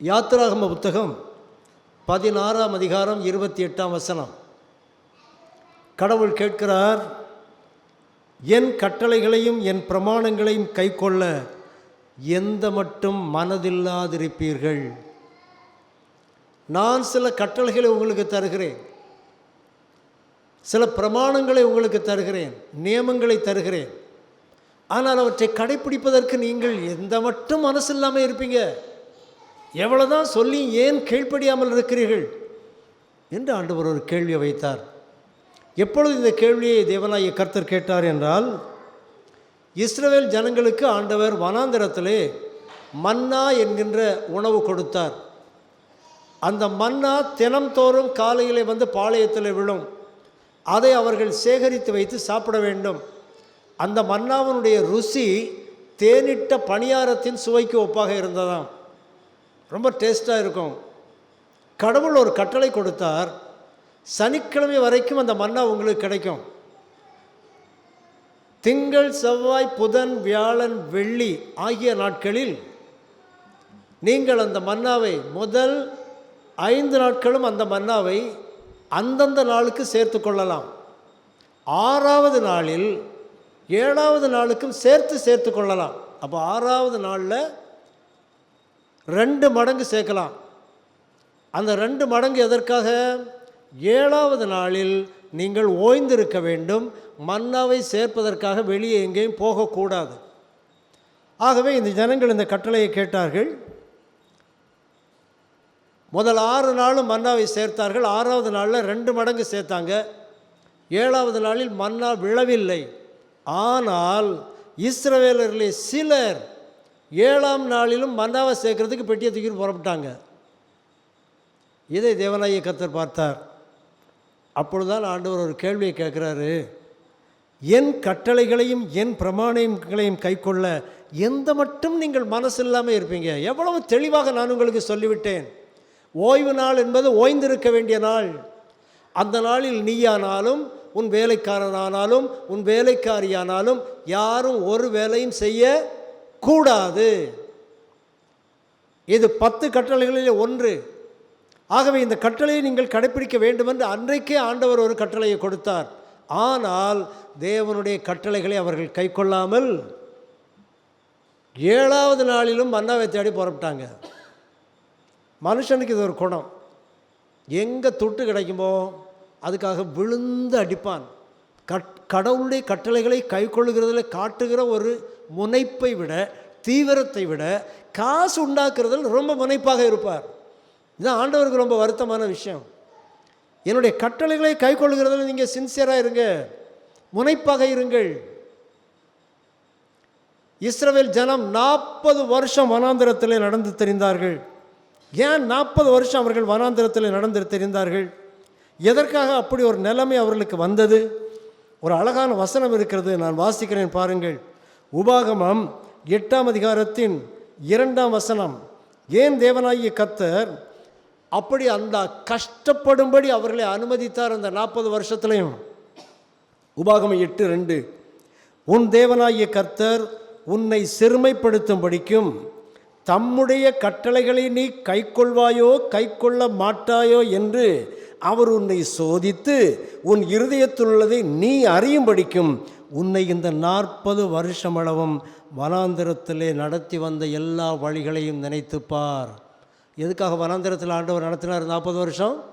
யாத்திராகம புத்தகம் பதினாறாம் அதிகாரம் இருபத்தி எட்டாம் வசனம். கடவுள் கேட்கிறார் என் கட்டளைகளையும் என் பிரமாணங்களையும் கைக்கொள்ள எந்த மட்டும் மனதில்லாதிருப்பீர்கள். நான் சில கட்டளைகளை உங்களுக்கு தருகிறேன். சில பிரமாணங்களை உங்களுக்கு தருகிறேன். நியமங்களை தருகிறேன். ஆனால் அவற்றை கடைப்பிடிப்பதற்கு நீங்கள் எந்த மட்டும் மனசு இல்லாமல் இருப்பீங்க? எவ்வளோதான் சொல்லி ஏன் கீழ்ப்படியாமல் இருக்கிறீர்கள்? என்று ஆண்டவர் ஒரு கேள்வியை வைத்தார். எப்பொழுது இந்த கேள்வியை தேவனாய கர்த்தர் கேட்டார் என்றால் இஸ்ரவேல் ஜனங்களுக்கு ஆண்டவர் வனாந்திரத்திலே மன்னா என்கின்ற உணவு கொடுத்தார். அந்த மன்னா தினம்தோறும் காலையிலே வந்து பாளையத்தில் விழும். அதை அவர்கள் சேகரித்து வைத்து சாப்பிட வேண்டும். அந்த மன்னாவினுடைய ருசி தேனிட்ட பணியாரத்தின் சுவைக்கு ஒப்பாக இருந்ததாம். ரொம்ப டேஸ்ட்டாக இருக்கும். கடவுள் ஒரு கட்டளை கொடுத்தார் சனிக்கிழமை வரைக்கும் அந்த மன்னா உங்களுக்கு கிடைக்கும். திங்கள் செவ்வாய் புதன் வியாழன் வெள்ளி ஆகிய நாட்களில் நீங்கள் அந்த மன்னாவை முதல் ஐந்து நாட்களும் அந்த மன்னாவை அந்தந்த நாளுக்கு சேர்த்து கொள்ளலாம். ஆறாவது நாளில் ஏழாவது நாளுக்கும் சேர்த்து சேர்த்து கொள்ளலாம். அப்போ ஆறாவது நாளில் ரெண்டு மடங்கு சேர்க்கலாம். அந்த ரெண்டு மடங்கு எதற்காக? ஏழாவது நாளில் நீங்கள் ஓய்ந்திருக்க வேண்டும். மன்னாவை சேர்ப்பதற்காக வெளியே எங்கேயும் போகக்கூடாது. ஆகவே இந்த ஜனங்கள் இந்த கட்டளையை கேட்டார்கள். முதல் ஆறு நாளும் மன்னாவை சேர்த்தார்கள். ஆறாவது நாளில் ரெண்டு மடங்கு சேர்த்தாங்க. ஏழாவது நாளில் மன்னா விழவில்லை. ஆனால் இஸ்ரவேலர்களே சிலர் ஏழாம் நாளிலும் மன்னாவை சேர்க்கறதுக்கு பெட்டியை தூக்கி புறப்பட்டாங்க. இதை தேவனாய கத்தர் பார்த்தார். அப்பொழுதுதான் ஆண்டவர் ஒரு கேள்வியை கேட்குறாரு. என் கட்டளைகளையும் என் பிரமாணங்களையும் கைக்கொள்ள எந்த மட்டும் நீங்கள் மனசு இல்லாமல் இருப்பீங்க. எவ்வளவு தெளிவாக நான் உங்களுக்கு சொல்லிவிட்டேன். ஓய்வு நாள் என்பது ஓய்ந்திருக்க வேண்டிய நாள். அந்த நாளில் நீயானாலும் உன் வேலைக்காரனானாலும் உன் வேலைக்காரியானாலும் யாரும் ஒரு வேலையும் செய்ய கூடாது. இது பத்து கட்டளைகளில் ஒன்று. ஆகவே இந்த கட்டளையை நீங்கள் கடைப்பிடிக்க வேண்டும் என்று அன்றைக்கே ஆண்டவர் ஒரு கட்டளையை கொடுத்தார். ஆனால் தேவனுடைய கட்டளைகளை அவர்கள் கைக்கொள்ளாமல் ஏழாவது நாளிலும் மன்னாவை தேடி புறப்பட்டாங்க. மனுஷனுக்கு இது ஒரு குணம். எங்கே தொட்டு கிடைக்குமோ அதுக்காக விழுந்து அடிப்பான். கட் கடவுளுடைய கட்டளைகளை கைக்கொள்ளுகிறதில் காட்டுகிற ஒரு முனைப்பை விட தீவிரத்தை விட காசு உண்டாக்குறதில் ரொம்ப முனைப்பாக இருப்பார். இதுதான் ஆண்டவருக்கு ரொம்ப வருத்தமான விஷயம். என்னுடைய கட்டளைகளை கைக்கொள்ளுகிறதில் நீங்கள் சின்சியராக இருங்க. முனைப்பாக இருங்கள். இஸ்ரவேல் ஜனம் நாற்பது வருஷம் வனாந்திரத்தில் நடந்து தெரிந்தார்கள். ஏன் நாற்பது வருஷம் அவர்கள் வனாந்திரத்தில் நடந்து தெரிந்தார்கள்? எதற்காக அப்படி ஒரு நிலைமை அவர்களுக்கு வந்தது? ஒரு அழகான வசனம் இருக்கிறது நான் வாசிக்கிறேன் பாருங்கள். உபாகமம் எட்டாம் அதிகாரத்தின் இரண்டாம் வசனம். ஏன் தேவனாகிய கத்தர் அப்படி அந்த கஷ்டப்படும்படி அவர்களை அனுமதித்தார் அந்த நாற்பது வருஷத்துலையும். உபாகமம் எட்டு ரெண்டு. உன் தேவனாகிய கர்த்தர் உன்னை சிறுமைப்படுத்தும்படிக்கும் தம்முடைய கட்டளைகளை நீ கைக்கொள்வாயோ கைக்கொள்ள மாட்டாயோ என்று அவர் உன்னை சோதித்து உன் இருதயத்தில் உள்ளதை நீ அறியும்படிக்கும் உன்னை இந்த நாற்பது வருஷமளவும் வனாந்திரத்திலே நடத்தி வந்த எல்லா வழிகளையும் நினைத்துப் பார் எதுக்காக வனாந்திரத்தில் ஆண்டவர் நடத்தினார் நாற்பது வருஷம்?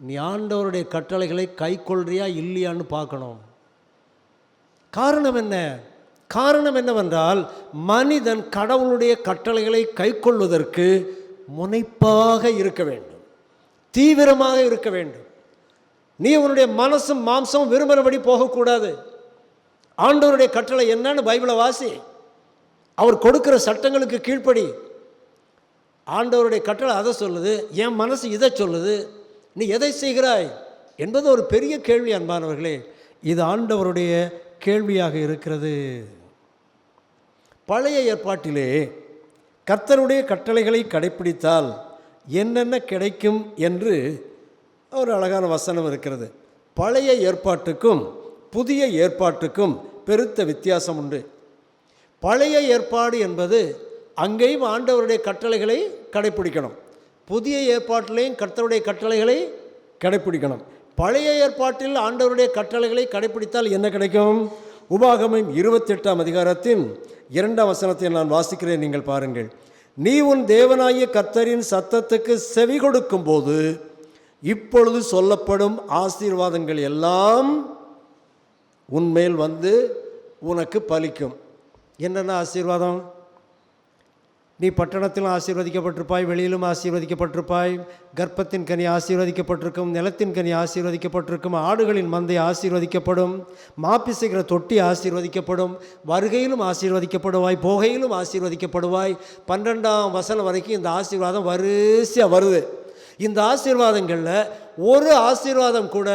நீ ஆண்டவருடைய கட்டளைகளை கைக்கொள்றியா இல்லையான்னு பார்க்கணும். காரணம் என்ன? காரணம் என்னவென்றால் மனிதன் கடவுளுடைய கட்டளைகளை கைக்கொள்வதற்கு முனைப்பாக இருக்க வேண்டும். தீவிரமாக இருக்க வேண்டும். நீ உன்னுடைய மனசும் மாம்சமும் விரும்புகிறபடி போகக்கூடாது. ஆண்டவருடைய கட்டளை என்னன்னு பைபிளை வாசி. அவர் கொடுக்கிற சட்டங்களுக்கு கீழ்ப்படி. ஆண்டவருடைய கட்டளை அதை சொல்லுது என் மனசு இதை சொல்லுது நீ எதை செய்கிறாய் என்பது ஒரு பெரிய கேள்வி அன்பானவர்களே. இது ஆண்டவருடைய கேள்வியாக இருக்கிறது. பழைய ஏற்பாட்டிலே கர்த்தருடைய கட்டளைகளை கடைப்பிடித்தால் என்னென்ன கிடைக்கும் என்று ஒரு அழகான வசனம் இருக்கிறது. பழைய ஏற்பாட்டுக்கும் புதிய ஏற்பாட்டுக்கும் பெருத்த வித்தியாசம் உண்டு. பழைய ஏற்பாடு என்பது அங்கேயும் ஆண்டவருடைய கட்டளைகளை கடைப்பிடிக்கணும். புதிய ஏற்பாட்டிலையும் கர்த்தருடைய கட்டளைகளை கடைப்பிடிக்கணும். பழைய ஏற்பாட்டில் ஆண்டவருடைய கட்டளைகளை கடைப்பிடித்தால் என்ன கிடைக்கும்? உபாகமம் இருபத்தெட்டாம் அதிகாரத்தின் இரண்டாம் வசனத்தை நான் வாசிக்கிறேன் நீங்கள் பாருங்கள். நீ உன் தேவனாகிய கர்த்தரின் சத்தத்துக்கு செவி கொடுக்கும்போது இப்பொழுது சொல்லப்படும் ஆசீர்வாதங்கள் எல்லாம் உன்மேல் வந்து உனக்கு பலிக்கும். என்னென்ன ஆசீர்வாதம்? நீ பட்டணத்திலும் ஆசீர்வதிக்கப்பட்டிருப்பாய் வெளியிலும் ஆசீர்வதிக்கப்பட்டிருப்பாய் கர்ப்பத்தின் கனி ஆசீர்வதிக்கப்பட்டிருக்கும் நிலத்தின் கனி ஆசீர்வதிக்கப்பட்டிருக்கும் ஆடுகளின் மந்தை ஆசீர்வதிக்கப்படும் மாப்பிசைகிற தொட்டி ஆசீர்வதிக்கப்படும் வருகையிலும் ஆசீர்வதிக்கப்படுவாய் போகையிலும் ஆசீர்வதிக்கப்படுவாய். பன்னெண்டாம் வசனம் வரைக்கும் இந்த ஆசீர்வாதம் வரிசையாக வருது. இந்த ஆசீர்வாதங்களில் ஒரு ஆசீர்வாதம் கூட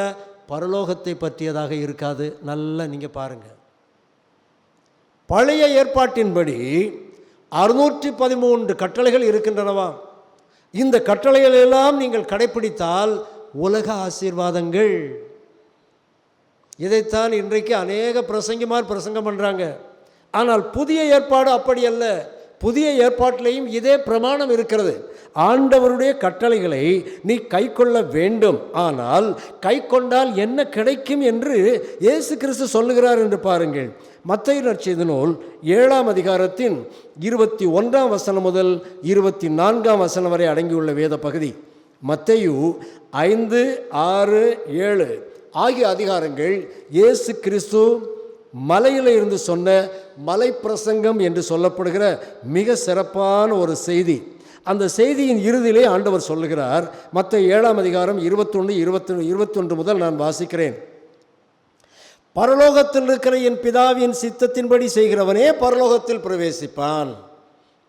பரலோகத்தை பற்றியதாக இருக்காது. நல்லா நீங்கள் பாருங்கள் பழைய ஏற்பாட்டின்படி அறுநூற்றி பதிமூன்று கட்டளைகள் இருக்கின்றனவா? இந்த கட்டளைகள் எல்லாம் நீங்கள் கடைப்பிடித்தால் உலக ஆசீர்வாதங்கள். இதைத்தான் இன்றைக்கு அநேக பிரசங்கிமார் பிரசங்கம் பண்ணுறாங்க ஆனால் புதிய ஏற்பாடு அப்படி அல்ல. புதிய ஏற்பாட்டிலையும் இதே பிரமாணம் இருக்கிறது. ஆண்டவருடைய கட்டளைகளை நீ கைக்கொள்ள வேண்டும். ஆனால் கை கொண்டால் என்ன கிடைக்கும் என்று இயேசு கிறிஸ்து சொல்லுகிறார் என்று பாருங்கள். மத்திய நற்செய்த நூல் ஏழாம் அதிகாரத்தின் இருபத்தி ஒன்றாம் வசனம் முதல் இருபத்தி நான்காம் வசனம் வரை அடங்கியுள்ள வேத பகுதி. மத்தையு ஐந்து ஆறு ஏழு ஆகிய அதிகாரங்கள் இயேசு கிறிஸ்து மலையில் இருந்து சொன்ன மலை பிரசங்கம் என்று சொல்லப்படுகிற மிக சிறப்பான ஒரு செய்தி. அந்த செய்தியின் இறுதியிலே ஆண்டவர் சொல்லுகிறார் மற்ற ஏழாம் அதிகாரம் இருபத்தொன்று இருபத்தி இருபத்தொன்று முதல் நான் வாசிக்கிறேன். பரலோகத்தில் இருக்கிற என் பிதாவின் சித்தத்தின்படி செய்கிறவனே பரலோகத்தில் பிரவேசிப்பான்.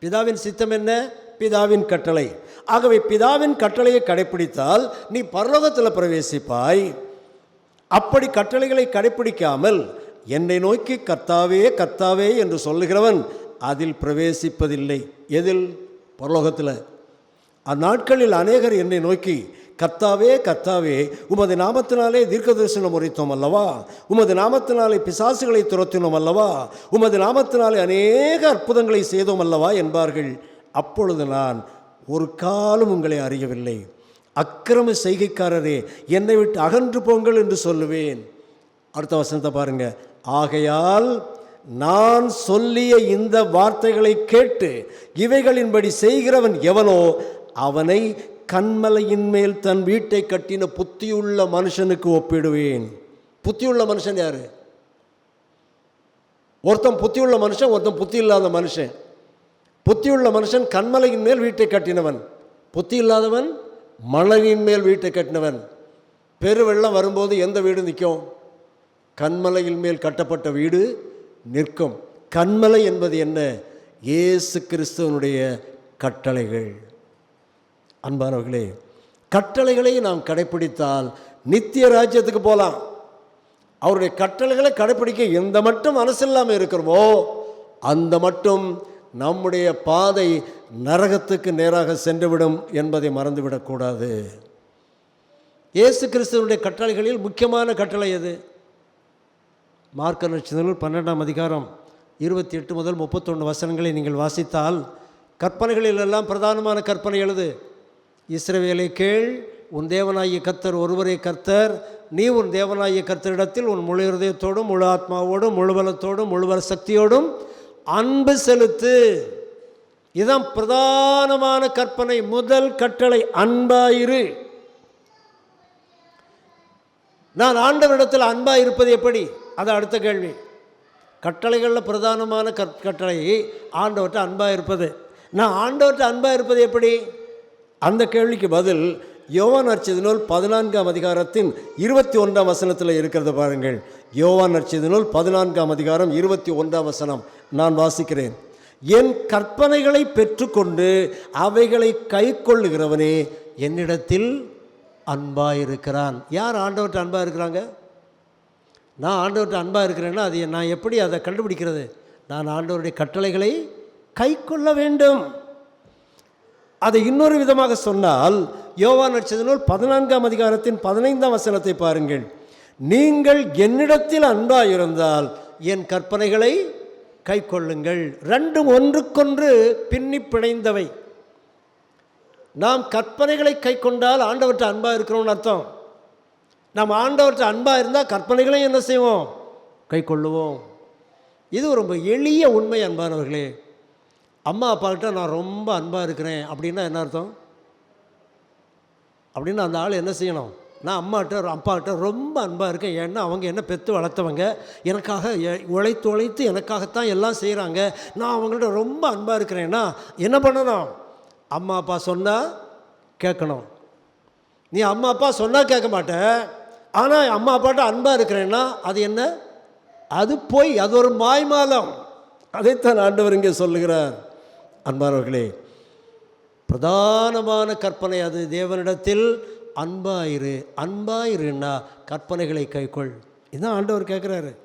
பிதாவின் சித்தம் என்ன? பிதாவின் கட்டளை. ஆகவே பிதாவின் கட்டளையை கடைப்பிடித்தால் நீ பரலோகத்தில் பிரவேசிப்பாய். அப்படி கட்டளைகளை கடைப்பிடிக்காமல் என்னை நோக்கி கர்த்தாவே கர்த்தாவே என்று சொல்லுகிறவன் அதில் பிரவேசிப்பதில்லை. எதில்? பரலோகத்தில். அந்நாட்களில் அநேகர் என்னை நோக்கி கர்த்தாவே கர்த்தாவே உமது நாமத்தினாலே தீர்க்க தரிசனம் உரைத்தோம் அல்லவா? உமது நாமத்தினாலே பிசாசுகளை துரத்தினோம் அல்லவா? உமது நாமத்தினாலே அநேக அற்புதங்களை செய்தோம் அல்லவா? என்பார்கள். அப்பொழுது நான் ஒரு காலம் உங்களை அறியவில்லை. அக்கிரம செய்கைக்காரரே என்னை விட்டு அகன்று போங்கள் என்று சொல்லுவேன். அடுத்த வசனத்தை பாருங்கள் ஆகையால் நான் சொல்லிய இந்த வார்த்தைகளை கேட்டு இவைகளின்படி செய்கிறவன் எவனோ அவனை கண்மலையின் மேல் தன் வீட்டை கட்டின புத்தியுள்ள மனுஷனுக்கு ஒப்பிடுவேன். புத்தியுள்ள மனுஷன் யாரு? ஒருத்தன் புத்தியுள்ள மனுஷன் ஒருத்தன் புத்தி இல்லாத மனுஷன். புத்தியுள்ள மனுஷன் கண்மலையின் மேல் வீட்டை கட்டினவன். புத்தி இல்லாதவன் மலையின் மேல் வீட்டை கட்டினவன். பெருவெள்ளம் வரும்போது எந்த வீடு நிற்கும் கண்மலையின் மேல் கட்டப்பட்ட வீடு நிற்கும். கண்மலை என்பது என்ன? இயேசு கிறிஸ்துவனுடைய கட்டளைகள். அன்பானவர்களே கட்டளைகளை நாம் கடைப்பிடித்தால் நித்திய ராஜ்யத்துக்கு போகலாம் அவருடைய கட்டளைகளை கடைப்பிடிக்க எந்த மட்டும் மனசில்லாமல் இருக்கிறோமோ அந்த மட்டும் நம்முடைய பாதை நரகத்துக்கு நேராக சென்றுவிடும் என்பதை மறந்துவிடக்கூடாது. இயேசு கிறிஸ்துவனுடைய கட்டளைகளில் முக்கியமான கட்டளை எது? மார்க்க நட்சத்திரங்கள் பன்னெண்டாம் அதிகாரம் இருபத்தி எட்டு முதல் முப்பத்தொன்று வசனங்களை நீங்கள் வாசித்தால் கற்பனைகளிலெல்லாம் பிரதானமான கற்பனை எழுது. இஸ்ரவேலை கேள் உன் தேவனாகிய கர்த்தர் ஒருவரே கர்த்தர். நீ உன் தேவனாகிய கர்த்தரிடத்தில் உன் முழு இருதயத்தோடும் முழு ஆத்மாவோடும் முழு பலத்தோடும் முழு பல சக்தியோடும் அன்பு செலுத்து. இதுதான் பிரதானமான கற்பனை முதல் கட்டளை அன்பாயிரு. நான் ஆண்டவரிடத்தில் அன்பாக இருப்பது எப்படி? அது அடுத்த கேள்வி. கட்டளைகளில் பிரதானமான கற் கட்டளை ஆண்டவர்கிட்ட அன்பாக இருப்பது. நான் ஆண்டவர்கிட்ட அன்பாக இருப்பது எப்படி? அந்த கேள்விக்கு பதில் யோவான் அர்ச்சது நூல் பதினான்காம் அதிகாரத்தின் இருபத்தி ஒன்றாம் வசனத்தில் இருக்கிறத பாருங்கள். யோவான் அர்ச்சது நூல் பதினான்காம் அதிகாரம் இருபத்தி ஒன்றாம் வசனம். நான் வாசிக்கிறேன். என் கற்பனைகளை பெற்றுக்கொண்டு அவைகளை கை கொள்ளுகிறவனே என்னிடத்தில் அன்பாக இருக்கிறான் யார் ஆண்டவர்கிட்ட அன்பாக இருக்கிறாங்க? நான் ஆண்டவர்கிட்ட அன்பாக இருக்கிறேன்னா அது நான் எப்படி அதை கண்டுபிடிக்கிறது? நான் ஆண்டவருடைய கட்டளைகளை கை கொள்ள வேண்டும். அதை இன்னொரு விதமாக சொன்னால் யோவான் நட்சத்திரம் பதினான்காம் அதிகாரத்தின் பதினைந்தாம் வசனத்தை பாருங்கள். நீங்கள் என்னிடத்தில் அன்பாக இருந்தால் என் கற்பனைகளை கை கொள்ளுங்கள். ரெண்டும் ஒன்றுக்கொன்று பின்னி பிணைந்தவை. நாம் கற்பனைகளை கை கொண்டால் ஆண்டவர்கிட்ட அன்பாக இருக்கிறோம்னு அர்த்தம். நம்ம ஆண்டவர்கிட்ட அன்பாக இருந்தால் கற்பனைகளையும் என்ன செய்வோம்? கை கொள்ளுவோம் இது ரொம்ப எளிய உண்மை அன்பானவர்களே. அம்மா அப்பாக்கிட்ட நான் ரொம்ப அன்பாக இருக்கிறேன் அப்படின்னா என்ன அர்த்தம்? அப்படின்னு அந்த ஆள் என்ன செய்யணும்? நான் அம்மாட்ட அப்பாக்கிட்ட ரொம்ப அன்பாக இருக்கேன். ஏன்னா அவங்க என்ன பெற்று வளர்த்தவங்க. எனக்காக எ- உழைத்து உழைத்து எனக்காகத்தான் எல்லாம் செய்கிறாங்க நான் அவங்கள்ட்ட ரொம்ப அன்பாக இருக்கிறேன்னா என்ன பண்ணணும்? அம்மா அப்பா சொன்னால் கேட்கணும். நீ அம்மா அப்பா சொன்னால் கேட்க மாட்டேன் ஆனால் அம்மா அப்பாட்ட அன்பாக இருக்கிறேன்னா அது என்ன? அது போய் அது ஒரு மாய்மாலம். அதைத்தான் ஆண்டவர் இங்கே சொல்லுகிறார். அன்பானவர்களே பிரதானமான கற்பனை அது. தேவனிடத்தில் அன்பாயிரு அன்பாயிருன்னா கற்பனைகளை கைக்கொள். இதுதான் ஆண்டவர் கேட்குறாரு.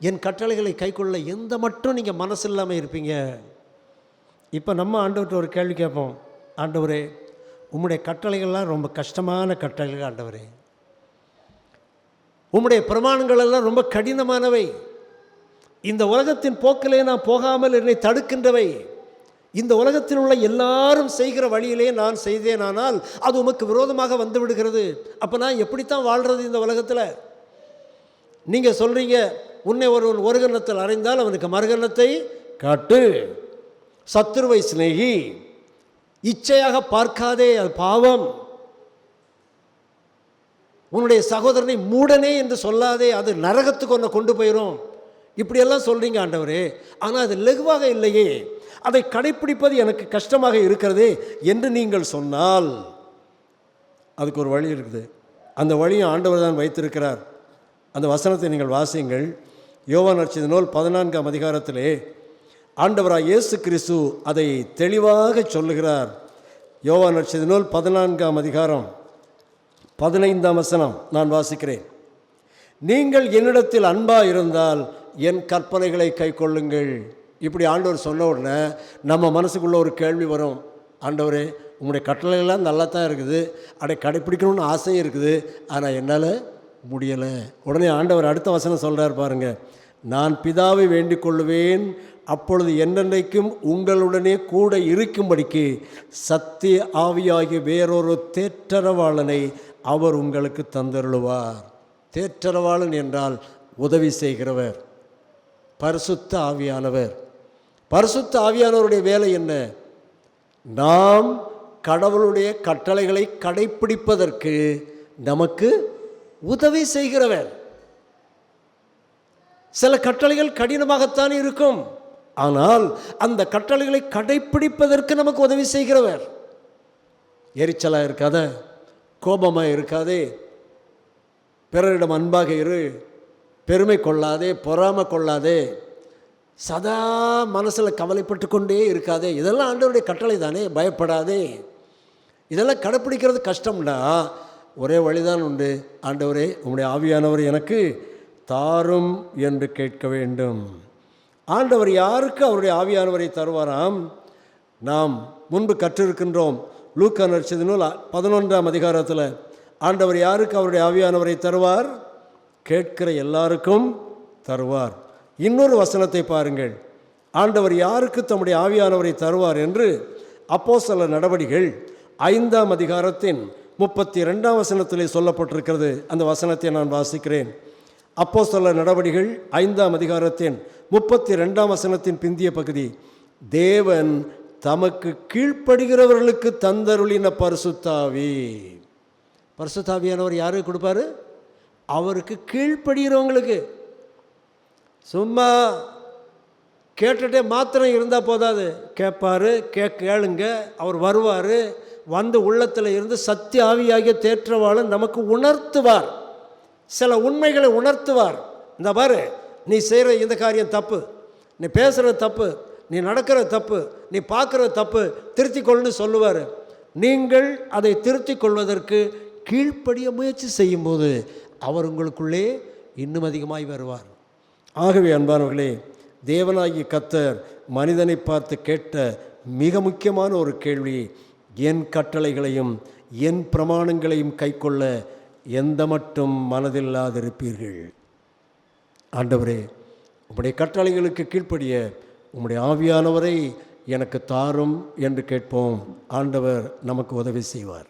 என் கட்டளைகளை கைக்கொள்ள எந்த மட்டும் நீங்கள் மனசு இல்லாமல் இருப்பீங்க? இப்போ நம்ம ஆண்டவர்கிட்ட ஒரு கேள்வி கேட்போம். ஆண்டவரே உம்முடைய கட்டளைகள்லாம் ரொம்ப கஷ்டமான கட்டளைகள் ஆண்டவரே. உம்முடைய பிரமாணங்கள் எல்லாம் ரொம்ப கடினமானவை. இந்த உலகத்தின் போக்கிலே நான் போகாமல் என்னை தடுக்கின்றவை. இந்த உலகத்தில் உள்ள எல்லாரும் செய்கிற வழியிலே நான் செய்தேனானால் அது உமக்கு விரோதமாக வந்து விடுகிறது. அப்போ நான் எப்படித்தான் வாழ்கிறது இந்த உலகத்தில்? நீங்கள் சொல்கிறீங்க உன்னை ஒருவன் ஒரு கண்ணத்தில் அறைந்தால் அவனுக்கு மறுகண்ணத்தை காட்டு. சத்துருவை சிநேகி இச்சையாக பார்க்காதே அது பாவம். உன்னுடைய சகோதரனை மூடனே என்று சொல்லாதே அது நரகத்துக்கு ஒன்றை கொண்டு போயிடும் இப்படியெல்லாம் சொல்கிறீங்க ஆண்டவரே. ஆனால் அது லகுவாக இல்லையே. அதை கடைப்பிடிப்பது எனக்கு கஷ்டமாக இருக்கிறதே என்று நீங்கள் சொன்னால் அதுக்கு ஒரு வழி இருக்குது. அந்த வழியை ஆண்டவர் தான் வைத்திருக்கிறார். அந்த வசனத்தை நீங்கள் வாசியுங்கள். யோவான் அர்ச்சித நூல் பதினான்காம் அதிகாரத்திலே ஆண்டவராக இயேசு கிறிஸ்து அதை தெளிவாக சொல்லுகிறார். யோவான் அர்ச்சித நூல் பதினான்காம் அதிகாரம். பதினைந்தாம் வசனம் நான் வாசிக்கிறேன். நீங்கள் என்னிடத்தில் அன்பாக இருந்தால் என் கற்பனைகளை கை கொள்ளுங்கள். இப்படி ஆண்டவர் சொன்ன உடனே நம்ம மனசுக்குள்ள ஒரு கேள்வி வரும். ஆண்டவரே உங்களுடைய கட்டளைகள்லாம் நல்லா தான் இருக்குது. அதை கடைப்பிடிக்கணும்னு ஆசையும் இருக்குது. ஆனால் என்னால் முடியலை. உடனே ஆண்டவர் அடுத்த வசனம் சொல்கிறார் பாருங்க. நான் பிதாவை வேண்டிக் கொள்வேன் அப்பொழுது என்னென்னைக்கும் உங்களுடனே கூட இருக்கும்படிக்கு சத்திய ஆவியாகிய வேறொரு தேற்றரவாளனை அவர் உங்களுக்கு தந்தருளுவார். தேற்றரவாளன் என்றால் உதவி செய்கிறவர். பரிசுத்த ஆவியானவர். பரிசுத்த ஆவியானவருடைய வேலை என்ன? நாம் கடவுளுடைய கட்டளைகளை கடைப்பிடிப்பதற்கு நமக்கு உதவி செய்கிறவர். சில கட்டளைகள் கடினமாகத்தான் இருக்கும். ஆனால் அந்த கட்டளைகளை கடைப்பிடிப்பதற்கு நமக்கு உதவி செய்கிறவர். எரிச்சலாக இருக்காத? கோபமாக இருக்காதே. பிறரிடம் அன்பாக இரு. பெருமை கொள்ளாதே பொறாமை கொள்ளாதே. சதா மனசில் கவலைப்பட்டு கொண்டே இருக்காதே. இதெல்லாம் ஆண்டவருடைய கட்டளை தானே பயப்படாதே. இதெல்லாம் கடைப்பிடிக்கிறது கஷ்டம்னா ஒரே வழிதான் உண்டு. ஆண்டவரே உங்களுடைய ஆவியானவர் எனக்கு தாரும் என்று கேட்க வேண்டும். ஆண்டவர் யாருக்கு அவருடைய ஆவியானவரை தருவாராம்? நாம் முன்பு கற்றிருக்கின்றோம். லூக்கா நடிச்சது நூல் பதினொன்றாம் அதிகாரத்தில் ஆண்டவர் யாருக்கு அவருடைய ஆவியானவரை தருவார்? கேட்கிற எல்லாருக்கும் தருவார். இன்னொரு வசனத்தை பாருங்கள். ஆண்டவர் யாருக்கு தம்முடைய ஆவியானவரை தருவார்? என்று அப்போஸ்தல நடவடிகள் ஐந்தாம் அதிகாரத்தின் முப்பத்தி ரெண்டாம் வசனத்திலே சொல்லப்பட்டிருக்கிறது. அந்த வசனத்தை நான் வாசிக்கிறேன். அப்போஸ்தல நடவடிகள் ஐந்தாம் அதிகாரத்தின் முப்பத்தி ரெண்டாம் வசனத்தின் பிந்திய பகுதி தேவன் தமக்கு கீழ்ப்படுகிறவர்களுக்கு தந்தருளின பரிசுத்தாவி. பரிசுத்தாவியானவர் யாருக்கு கொடுப்பாரு? அவருக்கு கீழ்ப்படுகிறவங்களுக்கு. சும்மா கேட்டுட்டே மாத்திரம் இருந்தால் போதாது. கேட்பார் கே கேளுங்க அவர் வருவார் வந்து உள்ளத்தில் இருந்து சத்திய ஆவியாகிய தேற்றவாளன் நமக்கு உணர்த்துவார். சில உண்மைகளை உணர்த்துவார். இந்த பாரு நீ செய்கிற இந்த காரியம் தப்பு. நீ பேசுகிறது தப்பு. நீ நடக்கிற தப்பு நீ பார்க்குற தப்பு திருத்திக்கொள்னு சொல்லுவார். நீங்கள் அதை திருத்திக் கொள்வதற்கு கீழ்ப்படிய முயற்சி செய்யும்போது அவர் உங்களுக்குள்ளே இன்னும் அதிகமாய் வருவார். ஆகவே அன்பானவர்களே தேவனாகிய கத்தர் மனிதனை பார்த்து கேட்ட மிக முக்கியமான ஒரு கேள்வி என் கட்டளைகளையும் என் பிரமாணங்களையும் கைக்கொள்ள எந்த மட்டும் மனதில்லாதிருப்பீர்கள்? ஆண்டவரே உங்களுடைய கட்டளைகளுக்கு கீழ்ப்படிய உம்முடைய ஆவியானவரை எனக்கு தாரும் என்று கேட்போம். ஆண்டவர் நமக்கு உதவி செய்வார்.